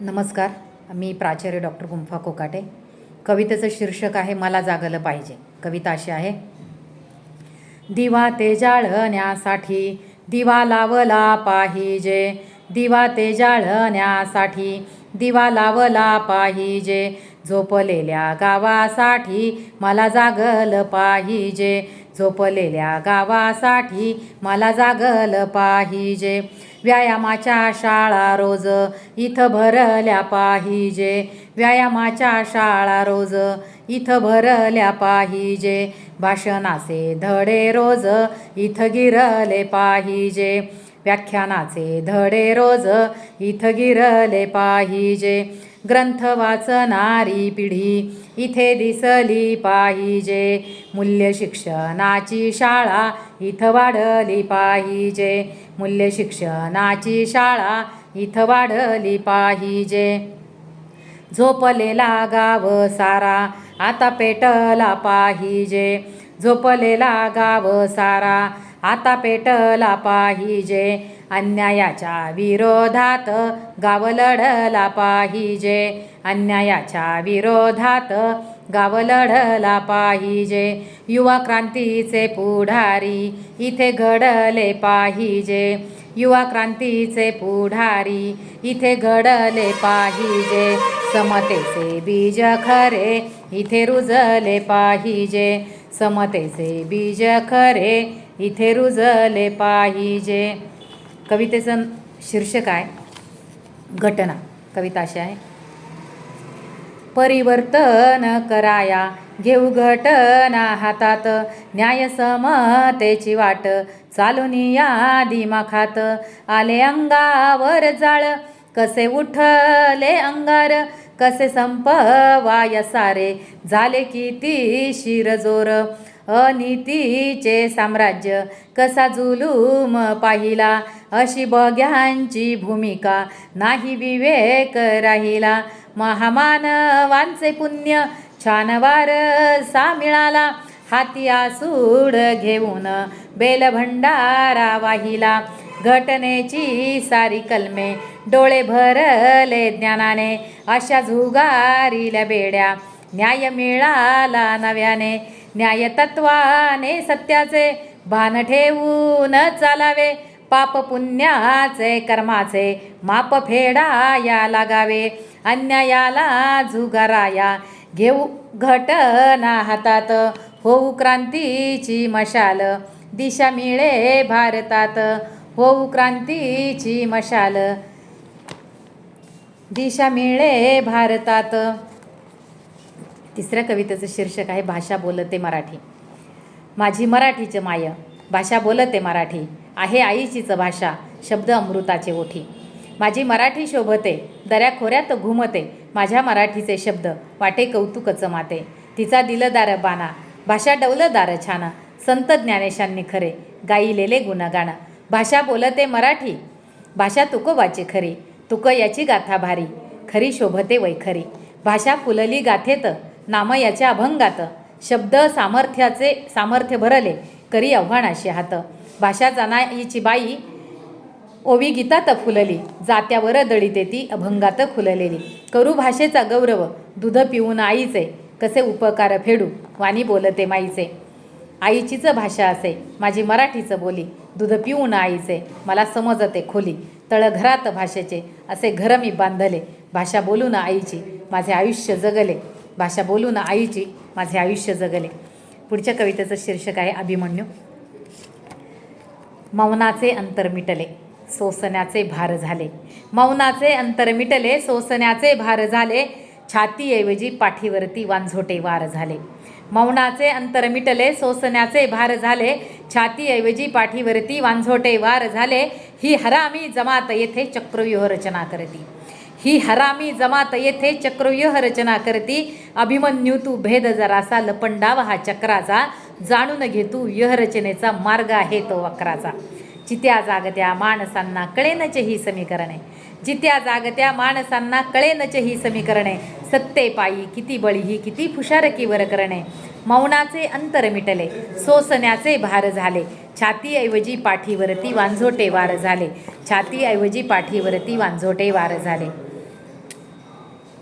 नमस्कार मी प्राचार्य डॉक्टर गुंफा कोकाटे. कवितेचं शीर्षक आहे मला जागलं पाहिजे. कविता अशी आहे. दिवा ते जाळण्यासाठी दिवा लावला पाहिजे. दिवा ते जाळण्यासाठी दिवा लावला पाहिजे. झोपलेल्या गावासाठी मला जागलं पाहिजे. झोपलेल्या गावासाठी मला जागलं पाहिजे. व्यायामाच्या शाळा रोज इथं भरल्या पाहिजे. व्यायामाच्या शाळा रोज इथं भरल्या पाहिजे. भाषणाचे धडे रोज इथं गिरले पाहिजे. व्याख्यानाचे धडे रोज इथं गिरले पाहिजे. ग्रंथ वाचणारी पिढी इथे दिसली पाहिजे. मूल्य शिक्षणाची शाळा इथं वाढली पाहिजे. मूल्य शिक्षणाची शाळा इथं वाढली पाहिजे. झोपलेला गाव सारा आता पेटला पाहिजे. झोपलेला गाव सारा आता पेटला पाहिजे. अन्यायाच्या विरोधात गाव लढला पाहिजे. अन्यायाच्या विरोधात गाव लढला पाहिजे. युवा क्रांतीचे पुढारी इथे घडले पाहिजे. युवा क्रांतीचे पुढारी इथे घडले पाहिजे. समतेचे बीज खरे इथे रुजले पाहिजे. समतेचे बीज खरे इथे रुजले पाहिजे. कवितेचं शीर्षक आहे घटना. कविता अशी आहे. परिवर्तन कराया घेऊ घटना हातात. न्याय समतेची वाट चालून या दिमाखात. आले अंगावर जाळ कसे उठले अंगार? कसे संपवाय सारे? झाले किती शिरजोर? अनितीचे साम्राज्य कसा जुलूम पाहिला? अशी बघ्यांची भूमिका नाही विवेक राहिला. महामानवांचे पुण्य छान वारसा मिळाला. हाती आसूड घेऊन बेलभंडारा वाहिला. घटनेची सारी कलमे डोळे भरले ज्ञानाने अशा झुगारील्या बेड्या. न्याय मिळाला नव्याने न्याय तत्वाने सत्याचे भान ठेवून चालावे. पाप पुण्याचे कर्माचे माप फेडाया लागावे. अन्यायाला झुगाराया घेऊ घटना हातात. होऊ क्रांतीची मशाल दिशा मिळे भारतात. होऊ क्रांतीची मशाल दिशा मिळे भारतात. तिसऱ्या कवितेचं शीर्षक आहे भाषा बोलते मराठी. माझी मराठीचं माय भाषा बोलते मराठी आहे आईचीच भाषा शब्द अमृताचे ओठी. माझी मराठी शोभते दऱ्या खोऱ्यात घुमते माझ्या मराठीचे शब्द वाटे कौतुकचं माते. तिचा दिलदार बाणा भाषा डौलदार छान संत ज्ञानेशांनी खरे गाईलेले गुणगाणं. भाषा बोलते मराठी भाषा तुकोबाची खरी तुक याची गाथा भारी खरी शोभते वैखरी. भाषा फुलली गाथेत नाम याच्या अभंगात. शब्द सामर्थ्याचे सामर्थ्य भरले करी आव्हानाशी हात. भाषा जाणाईची बाई ओवी गीतात फुलली जात्यावर दळीते ती अभंगात फुललेली करू भाषेचा गौरव दूध पिऊन आईचे कसे उपकार फेडू वाणी बोलते माईचे. आईचीच भाषा असे माझी मराठीचं बोली. दूध पिऊन आईचे. मला समजते खोली. तळघरात भाषेचे. असे घर मी बांधले. भाषा बोलून आईची माझे आयुष्य जगले. भाषा बोलून आईची माझे आयुष्य जगले. पुढच्या कवितेचं शीर्षक आहे अभिमन्यू. मौनाचे अंतर मिटले सोसण्याचे भार झाले. मौनाचे अंतर मिटले सोसण्याचे भार झाले. छातीऐवजी पाठीवरती वांझोटे वार झाले. मौनाचे अंतर मिटले सोसण्याचे भार झाले छातीऐवजी पाठीवरती वांझोटे वार झाले. ही हरामी जमात येथे चक्रव्यूह रचना करती. ही हरामी जमात येथे चक्रव्यूह रचना करती. अभिमन्यू तू भेद जरासा लपंडाव हा चक्राचा. जाणून घे तू व्यूहरचनेचा मार्ग आहे तो वक्राचा. जित्या जागत्या माणसांना कळेनचे ही समीकरणे. जित्या जागत्या माणसांना कळेनचे ही समीकरणे. सत्ते पायी किती बळी ही किती फुशारकीवर करणे. मौनाचे अंतर मिटले सोसण्याचे भार झाले. छातीऐवजी पाठीवरती वांझोटे वार झाले. छातीऐवजी पाठीवरती वांझोटे वार झाले.